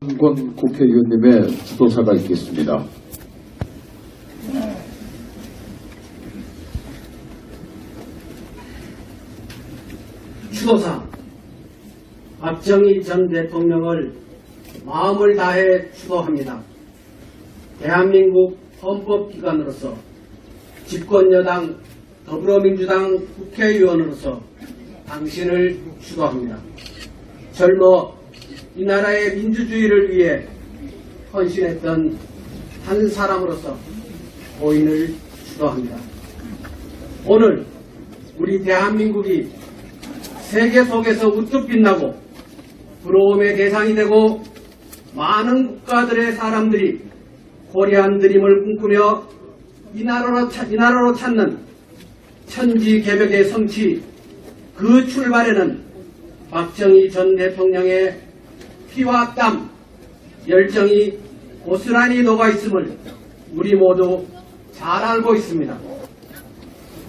권 국회의원님의 주도사가 있겠습니다. 추도사 박정희 전 대통령을 마음을 다해 추도합니다. 대한민국 헌법기관으로서 집권여당 더불어민주당 국회의원으로서 당신을 추도합니다. 젊어 이 나라의 민주주의를 위해 헌신했던 한 사람으로서 고인을 추도합니다. 오늘 우리 대한민국이 세계 속에서 우뚝 빛나고 부러움의 대상이 되고 많은 국가들의 사람들이 코리안 드림을 꿈꾸며 이 나라로, 찾- 이 나라로 찾는 천지 개벽의 성취 그 출발에는 박정희 전 대통령의 피와 땀, 열정이 고스란히 녹아 있음을 우리 모두 잘 알고 있습니다.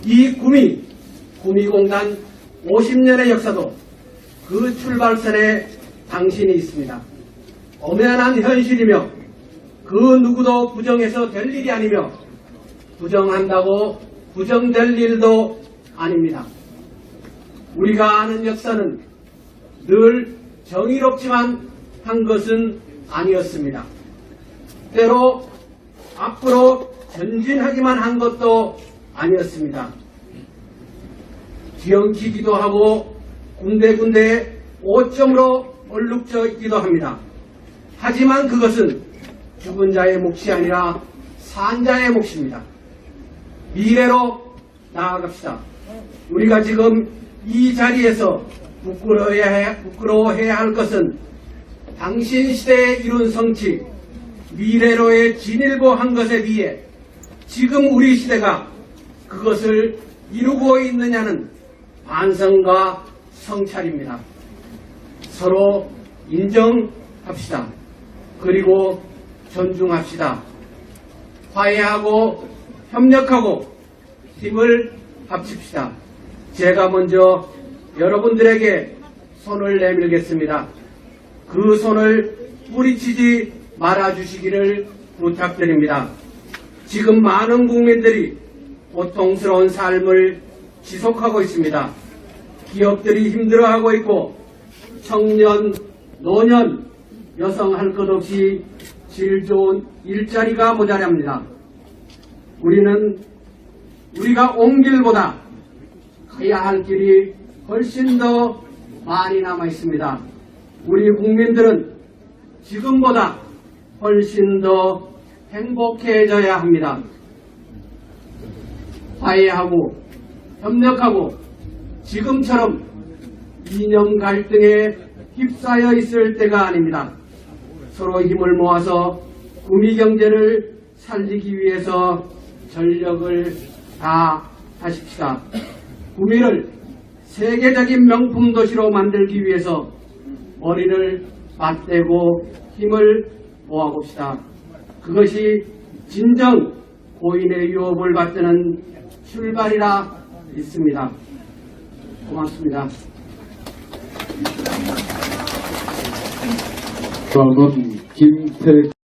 이 구미, 구미공단 50년의 역사도 그 출발선에 당신이 있습니다. 엄연한 현실이며 그 누구도 부정해서 될 일이 아니며 부정한다고 부정될 일도 아닙니다. 우리가 아는 역사는 늘 정의롭지만 한 것은 아니었습니다. 때로 앞으로 전진하기만 한 것도 아니었습니다. 뒤엉키기도 하고 군데군데 오점으로 얼룩져 있기도 합니다. 하지만 그것은 죽은 자의 몫이 아니라 산 자의 몫입니다. 미래로 나아갑시다. 우리가 지금 이 자리에서 부끄러워해야, 해- 부끄러워해야 할 것은 당신 시대에 이룬 성취, 미래로의 진일고 한 것에 비해 지금 우리 시대가 그것을 이루고 있느냐는 반성과 성찰입니다. 서로 인정합시다. 그리고 존중합시다. 화해하고 협력하고 힘을 합칩시다. 제가 먼저 여러분들에게 손을 내밀겠습니다. 그 손을 뿌리치지 말아주시기를 부탁드립니다. 지금 많은 국민들이 고통스러운 삶을 지속하고 있습니다. 기업들이 힘들어하고 있고 청년, 노년, 여성 할 것 없이 질 좋은 일자리가 모자랍니다. 우리는 우리가 온 길보다 가야 할 길이 훨씬 더 많이 남아 있습니다. 우리 국민들은 지금보다 훨씬 더 행복해져야 합니다. 화해하고 협력하고 지금처럼 이념 갈등에 휩싸여 있을 때가 아닙니다. 서로 힘을 모아서 구미 경제를 살리기 위해서 전력을 다하십시다. 구미를 세계적인 명품 도시로 만들기 위해서 머리를 맞대고 힘을 모아봅시다. 그것이 진정 고인의 유업을 받드는 출발이라 있습니다. 고맙습니다. 다음은 김태